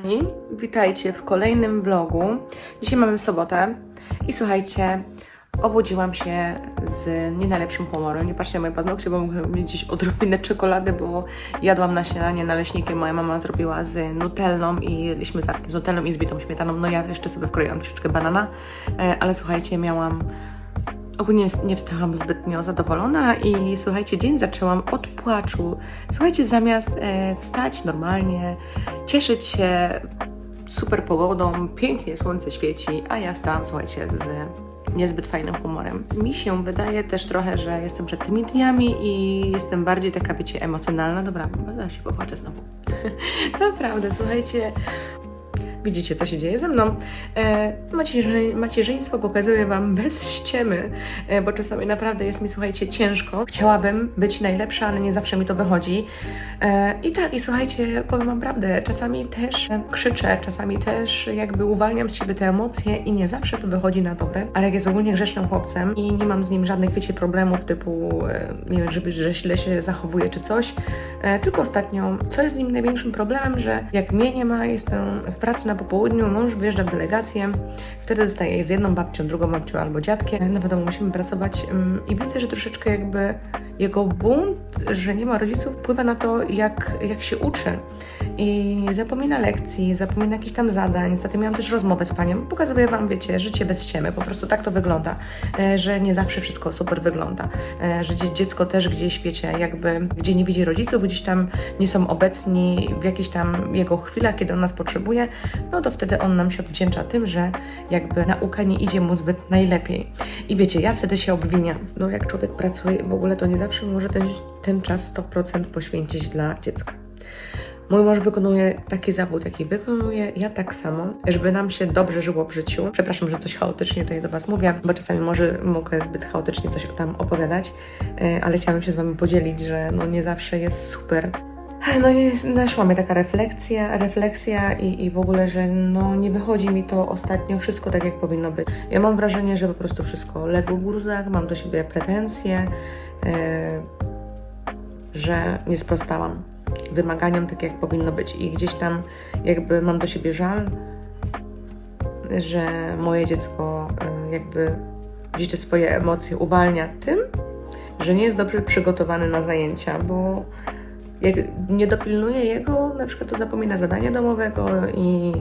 Kochani, witajcie w kolejnym vlogu. Dzisiaj mamy sobotę i słuchajcie, obudziłam się z nie najlepszym humorem. Nie patrzcie na moje paznokcie, bo mogę mieć gdzieś odrobinę czekolady, bo jadłam na śniadanie naleśniki. Moja mama zrobiła z nutellą i jedliśmy z nutellą i z bitą śmietaną. No ja jeszcze sobie wkroiłam troszeczkę banana, e, ale słuchajcie, miałam Ogólnie nie wstałam zbytnio zadowolona i słuchajcie, dzień zaczęłam od płaczu. Słuchajcie, zamiast e, wstać normalnie, cieszyć się super pogodą, pięknie słońce świeci, a ja stałam, słuchajcie, z niezbyt fajnym humorem. Mi się wydaje też trochę, że jestem przed tymi dniami i jestem bardziej taka, wiecie, emocjonalna. Dobra, zaraz się popłaczę znowu. Naprawdę, słuchajcie, Widzicie, co się dzieje ze mną. E, macierzy, macierzyństwo pokazuję Wam bez ściemy, e, bo czasami naprawdę jest mi, słuchajcie, ciężko. Chciałabym być najlepsza, ale nie zawsze mi to wychodzi. E, I tak, i słuchajcie, powiem Wam prawdę, czasami też krzyczę, czasami też jakby uwalniam z siebie te emocje i nie zawsze to wychodzi na dobre. Ale jak jest ogólnie grzecznym chłopcem i nie mam z nim żadnych, wiecie, problemów typu, nie wiem, żeby, że źle się zachowuje czy coś, tylko ostatnio, co jest z nim największym problemem, że jak mnie nie ma, jestem w pracy na popołudniu, mąż wyjeżdża w delegację, wtedy zostaje z jedną babcią, drugą babcią albo dziadkiem. No wiadomo, musimy pracować ym, i widzę, że troszeczkę jakby jego bunt, że nie ma rodziców, wpływa na to, jak, jak się uczy. I zapomina lekcji, zapomina jakichś tam zadań. Zatem miałam też rozmowę z panią. Pokazuję wam, wiecie, życie bez ściemy. Po prostu tak to wygląda, e, że nie zawsze wszystko super wygląda. E, Że dzie- dziecko też gdzieś, wiecie, jakby, gdzie nie widzi rodziców, gdzieś tam nie są obecni w jakichś tam jego chwilach, kiedy on nas potrzebuje, no to wtedy on nam się odwdzięcza tym, że jakby nauka nie idzie mu zbyt najlepiej. I wiecie, ja wtedy się obwiniam. No jak człowiek pracuje, w ogóle to nie zawsze może ten, ten czas 100% poświęcić dla dziecka. Mój mąż wykonuje taki zawód, jaki wykonuje, ja tak samo, żeby nam się dobrze żyło w życiu. Przepraszam, że coś chaotycznie tutaj do Was mówię, bo czasami może mogę zbyt chaotycznie coś tam opowiadać, e, ale chciałabym się z Wami podzielić, że no nie zawsze jest super. No i naszła mnie taka refleksja, refleksja i, i w ogóle, że no nie wychodzi mi to ostatnio wszystko tak, jak powinno być. Ja mam wrażenie, że po prostu wszystko legło w gruzach, mam do siebie pretensje, e, że nie sprostałam wymaganiom tak, jak powinno być. I gdzieś tam jakby mam do siebie żal, że moje dziecko e, jakby gdzieś te swoje emocje uwalnia tym, że nie jest dobrze przygotowany na zajęcia, bo jak nie dopilnuje jego, na przykład to zapomina zadania domowego i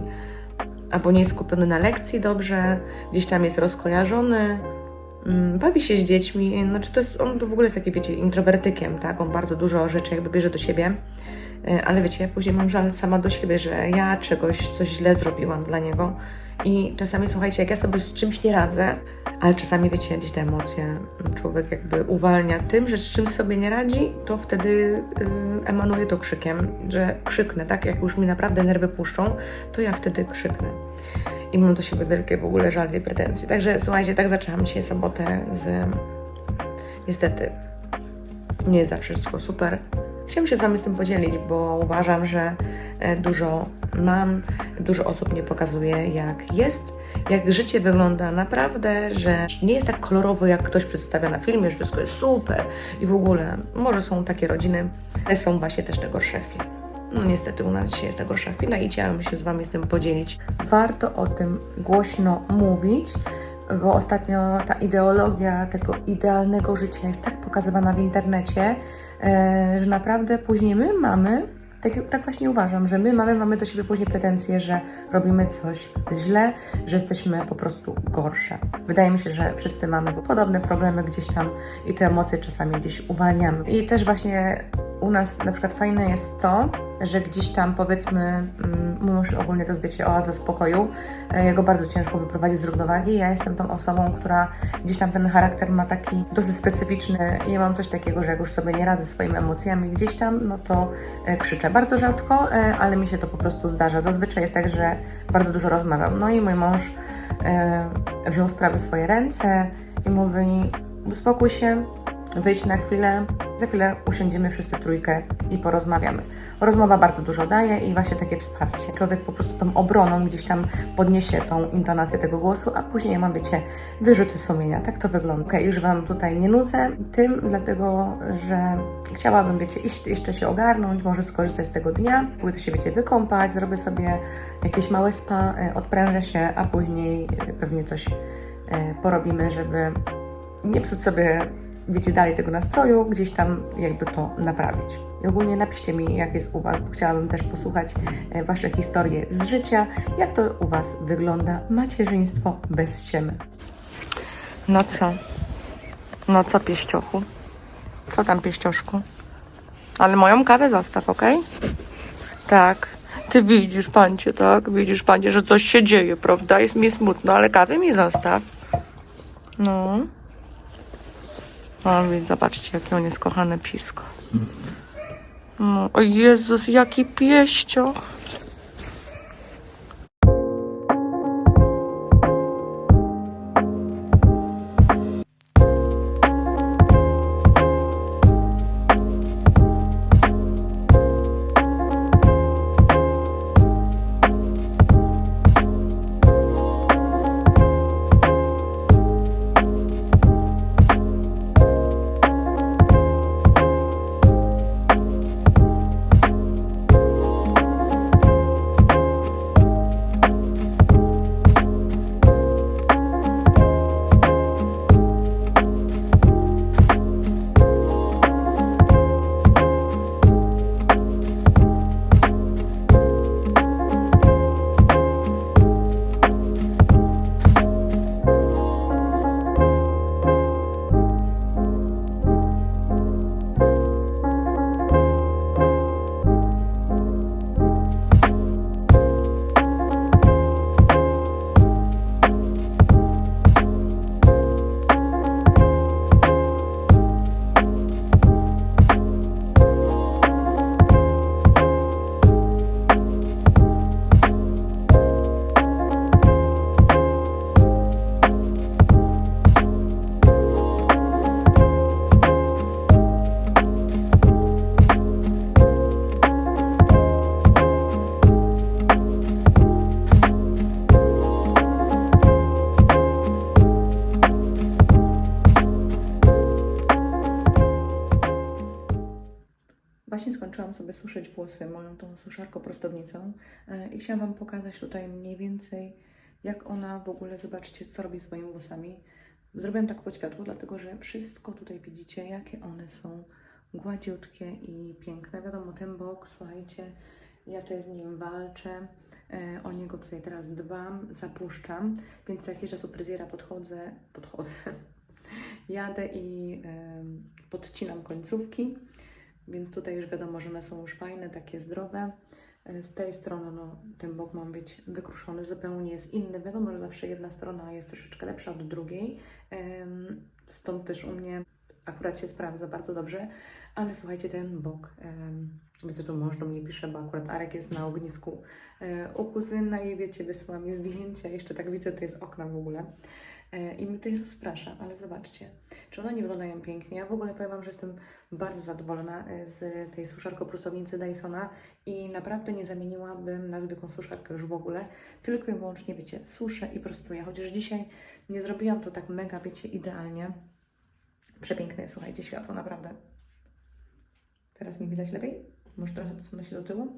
albo nie jest skupiony na lekcji dobrze, gdzieś tam jest rozkojarzony, mm, bawi się z dziećmi, znaczy to jest, on to w ogóle jest taki, wiecie, introwertykiem, tak, on bardzo dużo rzeczy jakby bierze do siebie, ale wiecie, ja później mam żal sama do siebie, że ja czegoś, coś źle zrobiłam dla niego i czasami, słuchajcie, jak ja sobie z czymś nie radzę, ale czasami, wiecie, gdzieś te emocje mm, człowiek jakby uwalnia tym, że z czymś sobie nie radzi, to wtedy y, emanuje to krzykiem, że krzyknę, tak? Jak już mi naprawdę nerwy puszczą, to ja wtedy krzyknę. I mam do siebie wielkie w ogóle żal i pretensje. Także słuchajcie, tak zaczęłam dzisiaj sobotę z... Niestety, nie jest zawsze wszystko super. Chciałam się z Wami z tym podzielić, bo uważam, że e, dużo mam, dużo osób nie pokazuje, jak jest, jak życie wygląda naprawdę, że nie jest tak kolorowo, jak ktoś przedstawia na filmie, że wszystko jest super i w ogóle. Może są takie rodziny, ale są właśnie też te gorsze chwile. No niestety u nas dzisiaj jest ta gorsza chwila i chciałam się z Wami z tym podzielić. Warto o tym głośno mówić, bo ostatnio ta ideologia tego idealnego życia jest tak pokazywana w internecie, że naprawdę później my mamy, tak, tak właśnie uważam, że my mamy, mamy do siebie później pretensje, że robimy coś źle, że jesteśmy po prostu gorsze. Wydaje mi się, że wszyscy mamy podobne problemy gdzieś tam i te emocje czasami gdzieś uwalniamy. I też właśnie u nas na przykład fajne jest to, że gdzieś tam powiedzmy, mm, mąż ogólnie to jest wiecie oaza spokoju, e, jego bardzo ciężko wyprowadzić z równowagi. Ja jestem tą osobą, która gdzieś tam ten charakter ma taki dosyć specyficzny i ja mam coś takiego, że jak już sobie nie radzę swoimi emocjami gdzieś tam, no to e, krzyczę. Bardzo rzadko, e, ale mi się to po prostu zdarza. Zazwyczaj jest tak, że bardzo dużo rozmawiam. No i mój mąż wziął sprawę w swoje ręce i mówi, uspokój się, wyjść na chwilę. Za chwilę usiądziemy wszyscy w trójkę i porozmawiamy. Rozmowa bardzo dużo daje i właśnie takie wsparcie. Człowiek po prostu tą obroną gdzieś tam podniesie tą intonację tego głosu, a później ma, wiecie, wyrzuty sumienia. Tak to wygląda. Okej, już Wam tutaj nie nudzę tym, dlatego, że chciałabym, wiecie, iść, jeszcze się ogarnąć, może skorzystać z tego dnia, pójdę się, wiecie, wykąpać, zrobię sobie jakieś małe spa, e, odprężę się, a później e, pewnie coś e, porobimy, żeby nie psuć sobie, wiecie, dalej tego nastroju, gdzieś tam jakby to naprawić. I ogólnie napiszcie mi, jak jest u Was, bo chciałabym też posłuchać e, Wasze historie z życia, jak to u Was wygląda macierzyństwo bez ściemy. No co? No co, pieściochu? Co tam, pieścioszku? Ale moją kawę zostaw, ok? Tak. Ty widzisz, pancie, tak? Widzisz, pancie, że coś się dzieje, prawda? Jest mi smutno, ale kawy mi zostaw. No. O, więc zobaczcie, jakie on jest kochane pisko. No, o Jezus, jaki pieścio. Skończyłam sobie suszyć włosy moją tą suszarką prostownicą e, i chciałam Wam pokazać tutaj mniej więcej, jak ona w ogóle, zobaczcie, co robi z moimi włosami. Zrobiłam tak pod światło, dlatego że wszystko tutaj widzicie, jakie one są gładziutkie i piękne. Wiadomo, ten bok, słuchajcie, ja tutaj z nim walczę, e, o niego tutaj teraz dbam, zapuszczam, więc jakiś czas u fryzjera podchodzę, podchodzę, jadę i podcinam końcówki. Więc tutaj już wiadomo, że one są już fajne, takie zdrowe. E, Z tej strony no, ten bok mam być wykruszony, zupełnie jest inny. Wiadomo, że zawsze jedna strona jest troszeczkę lepsza od drugiej. Stąd też u mnie akurat się sprawdza bardzo dobrze. Ale słuchajcie, ten bok, widzę, tu mąż do mnie pisze, bo akurat Arek jest na ognisku e, u kuzyna i wiecie, wysyła mi zdjęcia. Jeszcze tak widzę, to jest okna w ogóle. E, I mnie tutaj rozprasza, ale zobaczcie, czy one nie wyglądają pięknie. Ja w ogóle powiem Wam, że jestem bardzo zadowolona e, z tej suszarko-prostownicy Dysona i naprawdę nie zamieniłabym na zwykłą suszarkę już w ogóle, tylko i wyłącznie, wiecie, suszę i prostuję. Chociaż dzisiaj nie zrobiłam to tak mega, wiecie, idealnie. Przepiękne słuchajcie, światło, naprawdę. Teraz mi widać lepiej? Może trochę się do tyłu.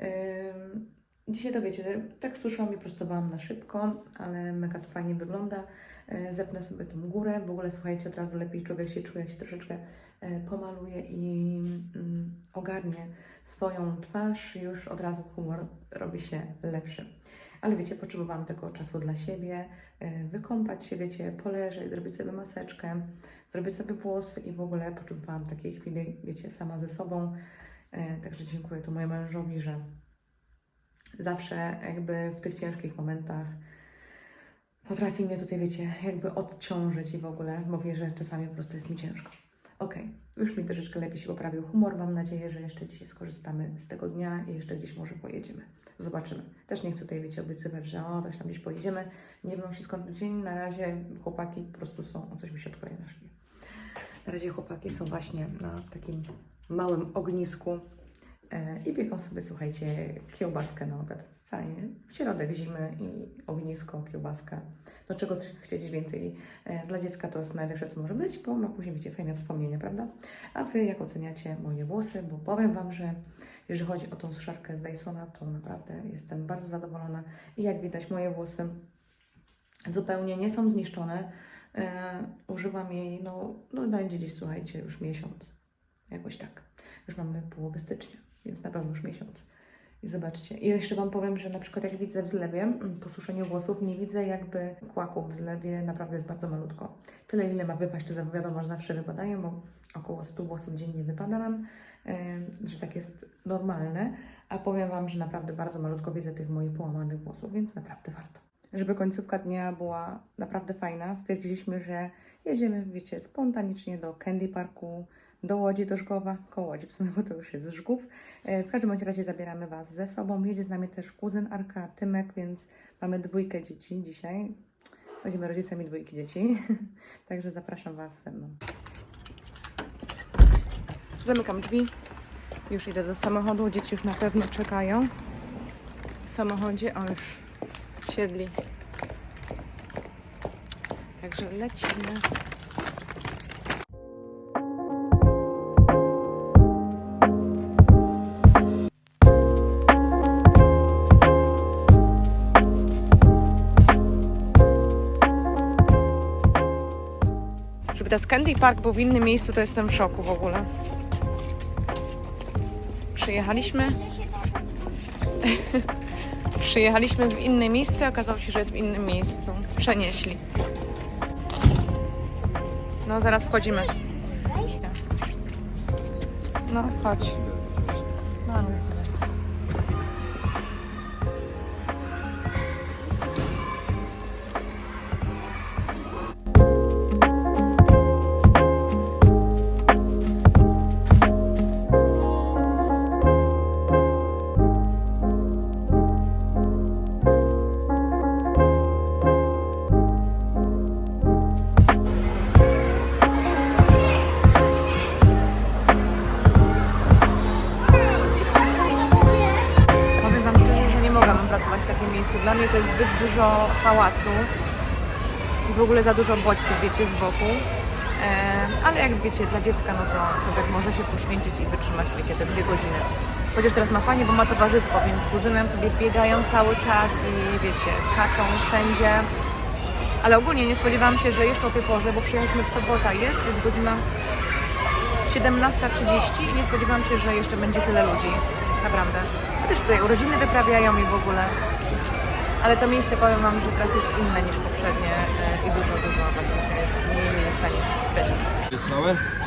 Ym, Dzisiaj to wiecie, tak suszyłam i prostowałam na szybko, ale mega to fajnie wygląda. E, Zepnę sobie tą górę. W ogóle słuchajcie, od razu lepiej człowiek się czuje, jak się troszeczkę e, pomaluje i mm, ogarnie swoją twarz. Już od razu humor robi się lepszy. Ale wiecie, potrzebowałam tego czasu dla siebie, e, wykąpać się, wiecie, poleżeć, zrobić sobie maseczkę, zrobić sobie włosy i w ogóle potrzebowałam takiej chwili, wiecie, sama ze sobą. Także dziękuję tu mojemu mężowi, że zawsze jakby w tych ciężkich momentach potrafi mnie tutaj, wiecie, jakby odciążyć i w ogóle mówię, że czasami po prostu jest mi ciężko. Okej, już mi troszeczkę lepiej się poprawił humor. Mam nadzieję, że jeszcze dzisiaj skorzystamy z tego dnia i jeszcze gdzieś może pojedziemy. Zobaczymy. Też nie chcę tutaj, wiecie, obiecywać, że o, też tam gdzieś pojedziemy. Nie wiem, się skończy dzień. Na razie chłopaki po prostu są, o coś mi się odkleja na szyi. Na razie chłopaki są właśnie na takim małym ognisku i pieką sobie, słuchajcie, kiełbaskę na obiad. Fajnie. W środek zimy i ognisko, kiełbaska. Do czego chcieć więcej? E, Dla dziecka to jest najlepsze, co może być, bo ma później, wiecie, fajne wspomnienie, prawda? A Wy jak oceniacie moje włosy? Bo powiem Wam, że jeżeli chodzi o tą suszarkę z Dysona, to naprawdę jestem bardzo zadowolona. I jak widać, moje włosy zupełnie nie są zniszczone. E, używam jej, no, no będzie gdzieś, słuchajcie, już miesiąc. Jakoś tak. Już mamy połowę stycznia, więc na pewno już miesiąc. I zobaczcie. I jeszcze Wam powiem, że na przykład jak widzę w zlewie, mm, po suszeniu włosów, nie widzę jakby kłaków w zlewie, naprawdę jest bardzo malutko. Tyle, ile ma wypaść, to wiadomo, że zawsze wypadają, bo około 100 włosów dziennie wypada nam, e, że tak jest normalne. A powiem Wam, że naprawdę bardzo malutko widzę tych moich połamanych włosów, więc naprawdę warto. Żeby końcówka dnia była naprawdę fajna, stwierdziliśmy, że jedziemy, wiecie, spontanicznie do Candy Parku, do Łodzi, do Żgowa, koło Łodzi w sumie, bo to już jest Żgów. E, W każdym razie zabieramy Was ze sobą. Jedzie z nami też kuzyn Arka, Tymek, więc mamy dwójkę dzieci dzisiaj. Będziemy rodzicami dwójki dzieci, także zapraszam Was ze mną. Zamykam drzwi. Już idę do samochodu. Dzieci już na pewno czekają w samochodzie. O, już wsiedli. Także lecimy. Żeby ten Candy Park był w innym miejscu, to jestem w szoku w ogóle. Przyjechaliśmy. Przyjechaliśmy w inne miejsce, okazało się, że jest w innym miejscu. Przenieśli. No, zaraz wchodzimy. No, chodź. No, hałasu i w ogóle za dużo bodźców, wiecie, z boku. E, ale jak wiecie, dla dziecka, no to człowiek może się poświęcić i wytrzymać, wiecie, te dwie godziny. Chociaż teraz ma fajnie, bo ma towarzystwo, więc z kuzynem sobie biegają cały czas i wiecie, skaczą wszędzie. Ale ogólnie nie spodziewałam się, że jeszcze o tej porze, bo przyjechaliśmy w sobota, jest, jest godzina 17.30 i nie spodziewałam się, że jeszcze będzie tyle ludzi. Naprawdę. A też tutaj urodziny wyprawiają i w ogóle. Ale to miejsce powiem Wam, że teraz jest inne niż poprzednie e, i dużo, dużo jest mniej miejsca niż wcześniej. Jest?